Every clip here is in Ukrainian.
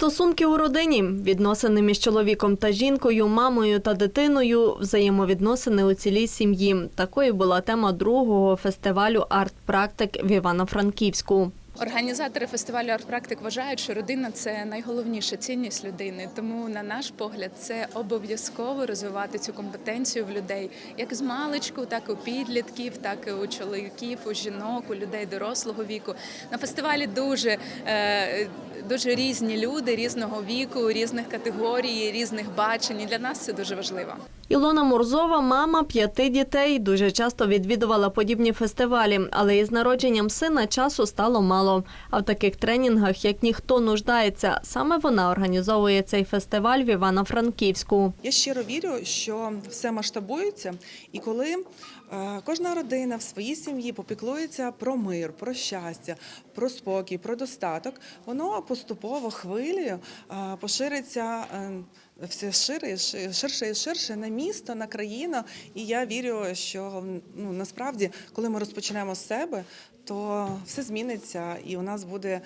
Стосунки у родині, відносини між чоловіком та жінкою, мамою та дитиною, взаємовідносини у цілій сім'ї. Такою була тема другого фестивалю арт-практик в Івано-Франківську. Організатори фестивалю «Артпрактик» вважають, що родина це найголовніша цінність людини. Тому, на наш погляд, це обов'язково розвивати цю компетенцію в людей, як з маличку, так і у підлітків, так і у чоловіків, у жінок, у людей дорослого віку. На фестивалі дуже, е, дуже різні люди різного віку, різних категорій, різних бачень. І для нас це дуже важливо. Ілона Мурзова, мама п'яти дітей, дуже часто відвідувала подібні фестивалі, але із народженням сина часу стало мало. А в таких тренінгах, як ніхто нуждається, саме вона організовує цей фестиваль в Івано-Франківську. Я щиро вірю, що все масштабується, і коли е, кожна родина в своїй сім'ї попіклується про мир, про щастя, про спокій, про достаток, воно поступово хвилею е, пошириться. Все шире, ширше і ширше на місто, на країну. І я вірю, що ну насправді, коли ми розпочнемо з себе, то все зміниться, і у нас буде е,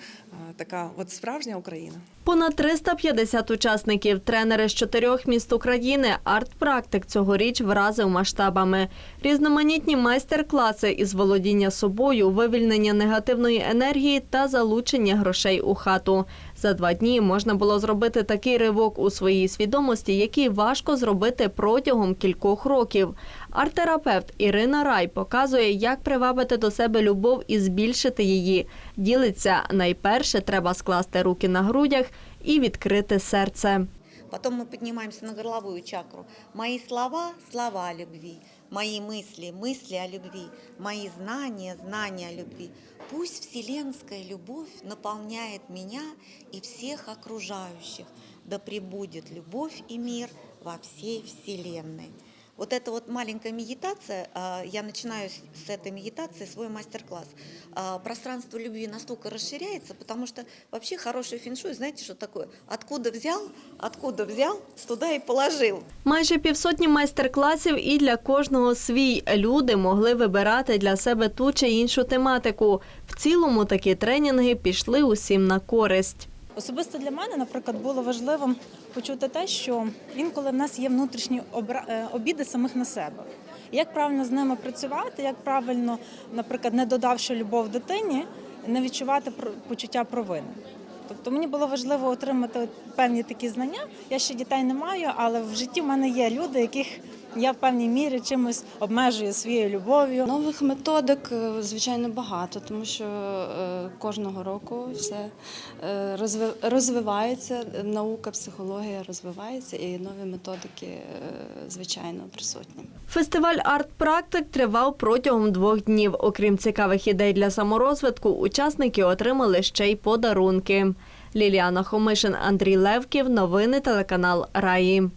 така от справжня Україна. Понад 350 учасників, тренери з чотирьох міст України. Арт-практик цьогоріч вразив масштабами. Різноманітні майстер-класи із володіння собою, вивільнення негативної енергії та залучення грошей у хату. За два дні можна було зробити такий ривок у своїй свідомості, який важко зробити протягом кількох років. Арт-терапевт Ірина Рай показує, як привабити до себе любов і збільшити її. Ділиться найперше, треба скласти руки на грудях і відкрити серце. Потом мы поднимаемся на горловую чакру. Мои слова – слова о любви. Мои мысли – мысли о любви. Мои знания – знания о любви. Пусть вселенская любовь наполняет меня и всех окружающих. Да пребудет любовь и мир во всей вселенной. Вот эта вот маленькая медитация, а, я начинаю с с этой медитации свой мастер-класс. А, Пространство любви настолько расширяется, потому что вообще хороший фэншуй, знаете, что такое? Откуда взял, откуда взял, туда и положил. Майже півсотні майстер-класів і для кожного свій. Люди могли вибирати для себе ту чи іншу тематику. В цілому такі тренінги пішли усім на користь. Особисто для мене, наприклад, було важливим почути те, що інколи в нас є внутрішні е, обіди самих на себе. Як правильно з ними працювати, як правильно, наприклад, не додавши любов дитині, не відчувати почуття провини. Тобто мені було важливо отримати певні такі знання. Я ще дітей не маю, але в житті в мене є люди, яких я в певній мірі чимось обмежую своєю любов'ю. Нових методик, е, звичайно, багато, тому що е, кожного року все е, розвивається, наука, психологія розвивається, і нові методики, звичайно, присутні. Фестиваль арт-практик тривав протягом двох днів. Окрім цікавих ідей для саморозвитку, учасники отримали ще й подарунки. Ліліана Хомишин, Андрій Левків. Новини телеканал Раї.